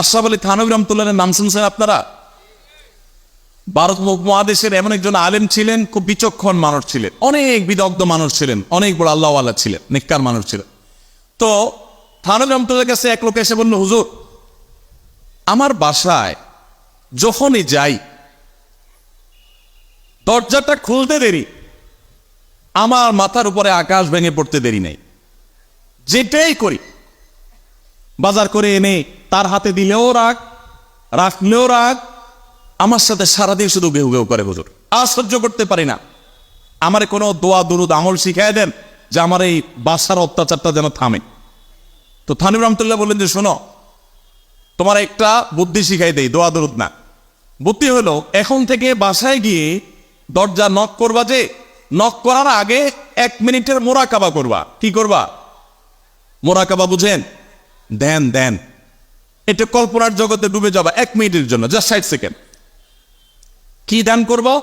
আশরাফ আলী থানবী রহমতুল্লাহের নাম শুনছেন আপনারা? ভারত মহাদেশের এমন একজন আলেম ছিলেন, খুব বিচক্ষণ মানুষ ছিলেন। অনেক বিদগ্ধ মানুষ ছিলেন, অনেক বড় আল্লাহওয়ালা ছিলেন নিকার মানুষ ছিলেন। তো থানবী রহমতুল্লাহের কাছে এক লোক এসে বলল, হুজুর, আমার বাসায় যখনই যাই, দরজাটা খুলতে দেরি। আমার মাথার উপরে আকাশ ভেঙে পড়তে দেরি নেই। যেটাই করি বাজার করে এনে তার হাতে দিলেও রাগ, রাখলেও রাগ, আমার সাথে সারাদিন শুধু গেউ গেউ করে হুজুর। সহ্য করতে পারি না। আমার কোনো দোয়া, দুরুদ, আমল শিখাই দেন যে আমার এই বাসার অত্যাচারটা যেন থামে। তো থানিম রহমতুল্লাহ বললেন যে, শোনো, তোমার একটা বুদ্ধি শিখাই দেই, দোয়া, দরুদ না। বুদ্ধি হলো, এখন থেকে বাসায় গিয়ে দরজা নক করবা যে নক করার আগে এক মিনিটের মোরাকাবা করবা। কি করবা? মোরাকাবা বুঝেন? দেন দেন এটা কল্পনার জগতে ডুবে যাবা এক মিনিটের জন্য জাস্ট ষাট সেকেন্ড কি দান করব?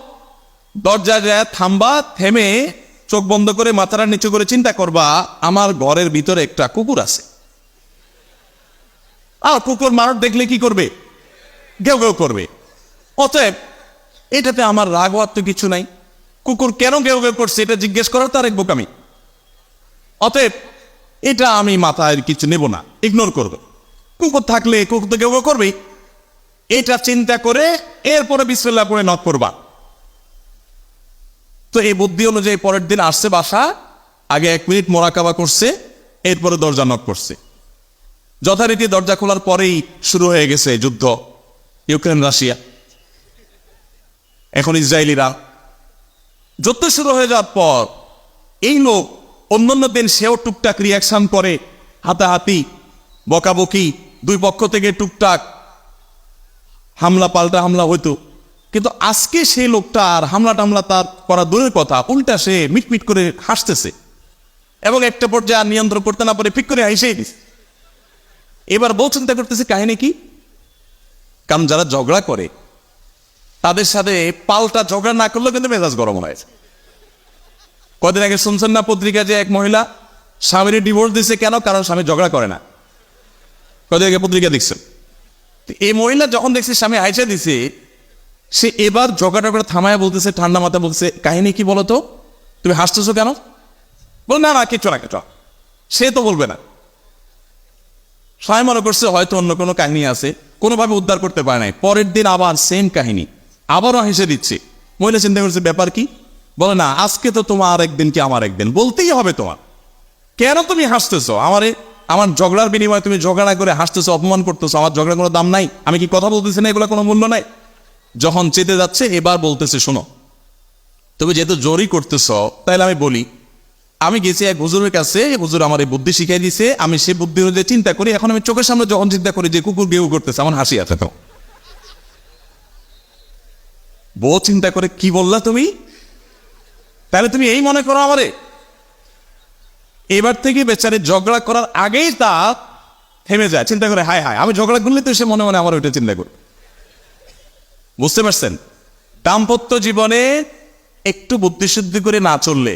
দরজা যায় থামবা, থেমে চোখ বন্ধ করে মাথাটা নিচু করে চিন্তা করবা, আমার ঘরের ভিতরে একটা কুকুর আছে। আর কুকুর মানুষ দেখলে কি করবে? গেউ গেউ করবে। অতএব, এটাতে আমার রাগ হওয়ার তো কিছু নাই। কুকুর কেন গেউ গেউ করছে, এটা জিজ্ঞেস করার তার এক বোকামি। অতএব এটা আমি মাথায় কিছু নেব না। ইগনোর করব। কুকুর থাকলে কুকুর তো গেউ করবেই। এটা চিন্তা করে এরপরে বিসমিল্লাহ করে নক করবা। তো এই বুদ্ধি অনুযায়ী পরের দিন আসছে বাসা, আগে এক মিনিট মোরাকাবা করছে, এরপরে দরজা নক করছে। যথারীতি দরজা খোলার পরেই শুরু হয়ে গেছে যুদ্ধ। Ukraine, Russia. এখন ইসরায়েলিরা। যুদ্ধ শুরু হয়ে যাওয়ার পর এই লোক অন্যান্য দিন সেও টুকটাক রিয়াকশন করে, হাতাহাতি, বকাবকি, দুই পক্ষ থেকে টুকটাক হামলা পাল্টা হামলা হইতো। কিন্তু আজকে সেই লোকটা আর হামলা টামলা তার করা দূরের কথা, উল্টা সে মিটমিট করে হাসতেছে এবং একটা পর্যায়ে আর নিয়ন্ত্রণ করতে না পারে, ফিক করে দিস এবার বউ চিন্তা করতেছে, কাহিনী কি? কারণ যারা ঝগড়া করে, তাদের সাথে পাল্টা ঝগড়া না করলেও কিন্তু মেজাজ গরম হয় কদিন আগে শুনছেন না পত্রিকা যে এক মহিলা স্বামীর ডিভোর্স দিছে কেন? কারণ স্বামী ঝগড়া করে না। কদিন আগে পত্রিকা দেখছেন। এই মহিলা যখন দেখছে স্বামী আইসা দিছে, সে এবার ঝগড়া টগড়া থামায় বলতেছে, ঠান্ডা মাথা বলছে কাহিনী কি বলো তো তুমি হাসতেছো কেন? বল, না না কিছু না কিছু সে তো বলবে না। স্বামী মনে করছে হয়তো অন্য কোনো কাহিনী আছে, কোনোভাবে উদ্ধার করতে পারে নাই। পরের দিন আবার সেম কাহিনী। আবারও হেসে দিচ্ছে। মহিলা চিন্তা করছে, ব্যাপার কি? বলে, না, আজকে তো তোমার একদিন কি আমার একদিন? বলতেই হবে তোমার। কেন তুমি হাসতেছো? আমারে, আমার ঝগড়ার বিনিময়ে তুমি ঝগড়া করে হাসতেছো, অপমান করতেছো, আমার ঝগড়া কোনো দাম নাই। আমি কি কথা বলতেছি না? এগুলো কোনো মূল্য নাই। যখন চেতে যাচ্ছে, এবার বলতেছে, শোনো, তুমি যেহেতু জোরই করতেছ, তাইলে আমি বলি, আমি গেছি এক হুজুরের কাছে হুজুর আমার এই বুদ্ধি শিখাই দিছে, আমি সেই বুদ্ধি অনুযায়ী চিন্তা করি, এখন আমি চোখের সামনে যখন চিন্তা করি যে কুকুর গেউ করতেছে, আমার হাসি আছে তো। বউ চিন্তা করে, কি বললা তুমি? তাহলে তুমি এই মনে করো আমারে। এবার থেকে বেচারে ঝগড়া করার আগেই তা থেমে যায়, চিন্তা করে, হায় হায়, আমি ঝগড়া করলে তো সে মনে মনে আমার ওইটা চিন্তা করি বুঝতে পারছেন? দাম্পত্য জীবনে একটু বুদ্ধিশুদ্ধি করে না চললে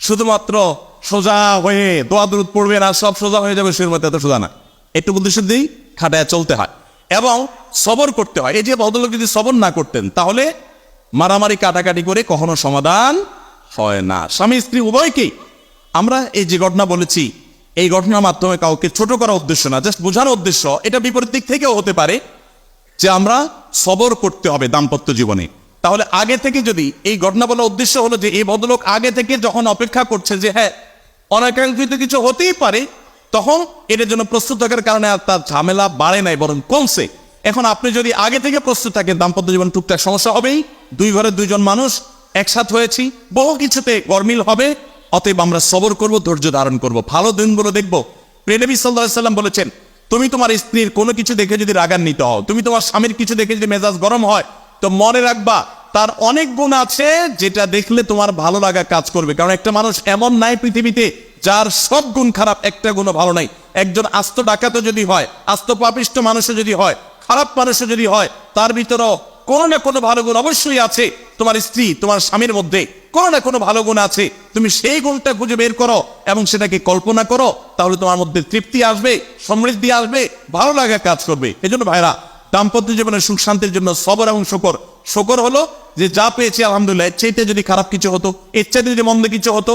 শুধুমাত্র সোজা হয়ে দোয়া দূর পড়বে না, সব সোজা হয়ে যাবে শুরুর মধ্যে এত সোজা না। একটু বুদ্ধিশুদ্ধি খাটায় চলতে হয় এবং সবর করতে হয়। এই যে ভদ্রলোক যদি সবর না করতেন, তাহলে মারামারি, কাটাকাটি করে কখনো সমাধান হয় না। স্বামী স্ত্রী উভয়কেই আমরা এই যে ঘটনা বলেছি, এই ঘটনার মাধ্যমে কাউকে ছোট করা উদ্দেশ্য না জাস্ট বোঝানোর উদ্দেশ্য, এটা বিপরীত দিক থেকেও হতে পারে যে আমরা সবর করতে হবে দাম্পত্য জীবনে। তাহলে আগে থেকে যদি এই ঘটনা বলার উদ্দেশ্য হলো যে এই ভদ্রলোক আগে থেকে যখন অপেক্ষা করছে যে হ্যাঁ অনাকাঙ্ক্ষিত কিছু হতেই পারে, তখন এটার জন্য প্রস্তুত থাকার কারণে আর তার ঝামেলা বাড়ে নাই, বরং কমছে। এখন আপনি যদি আগে থেকে প্রস্তুত থাকেন, দাম্পত্য জীবন টুকটাক সমস্যা হবেই। দুই ঘরে দুইজন মানুষ একসাথ হয়েছি। বহু কিছুতে গরমিল হবে। অতএব আমরা সবর করব, ধৈর্য ধারণ করব। ভালো দিনগুলো দেখব। প্রেনবী সাল্লাহ সাল্লাম বলেছেন, তুমি তোমার স্ত্রীর কোনো কিছু দেখে যদি রাগান্বিত হও, তুমি তোমার স্বামীর কিছু দেখে যদি মেজাজ গরম হয়, তো মনে রাখবা, তার অনেক গুণ আছে যেটা দেখলে তোমার ভালো লাগা কাজ করবে। কারণ একটা মানুষ এমন নাই পৃথিবীতে যার সব গুণ খারাপ, একটা গুণও ভালো নাই। একজন আস্ত ডাকাতও যদি হয়, আস্ত পাপিষ্ট মানুষও যদি হয়, খারাপ মানুষও যদি হয়, তার ভিতরেও কোনো না কোনো ভালো গুণ অবশ্যই আছে। তোমার স্ত্রী, তোমার স্বামীর মধ্যে কোনো না কোনো ভালো গুণ আছে। তুমি সেই গুণটা খুঁজে বের করো এবং সেটাকে কল্পনা করো, তাহলে তোমার মধ্যে তৃপ্তি আসবে, সমৃদ্ধি আসবে, ভালো লাগা কাজ করবে। এজন্য ভাইরা, দাম্পত্য জীবনের সুখ শান্তির জন্য সবর এবং শকর। শকর হলো যে যা পেয়েছি, আলহামদুলিল্লাহ, এর চাইতে যদি খারাপ কিছু হতো, এর চাইতে যদি মন্দ কিছু হতো,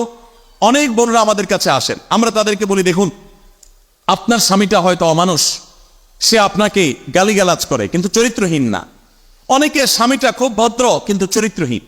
অনেক বোনরা আমাদের কাছে আসেন। আমরা তাদেরকে বলি, দেখুন, আপনার স্বামীটা হয়তো অমানুষ। সে আপনাকে গালিগালাজ করে, কিন্তু চরিত্রহীন না। অনেকের স্বামীটা খুব ভদ্র, কিন্তু চরিত্রহীন।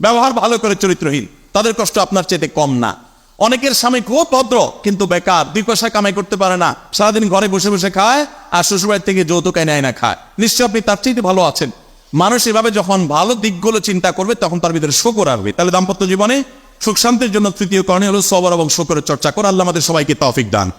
ব্যবহার ভালো করে চরিত্রহীন। তাদের কষ্ট আপনার চেয়ে কম না। অনেকের স্বামী খুব ভদ্র, কিন্তু বেকার, দুই পয়সা কামাই করতে পারে না। সারাদিন ঘরে বসে বসে খায় আর শ্বশুরবাড়ি থেকে যৌতুক নেয় না খায়। নিশ্চয় আপনি তার চাইতে ভালো আছেন। মানুষ এভাবে যখন ভালো দিকগুলো চিন্তা করবে, তখন তার ভিতরে শোকর আসবে। তাহলে দাম্পত্য জীবনে সুখ শান্তির জন্য তৃতীয় কারণে হলো সবর এবং শোকরের চর্চা করে। আল্লাহ আমাদের সবাইকে তৌফিক দান।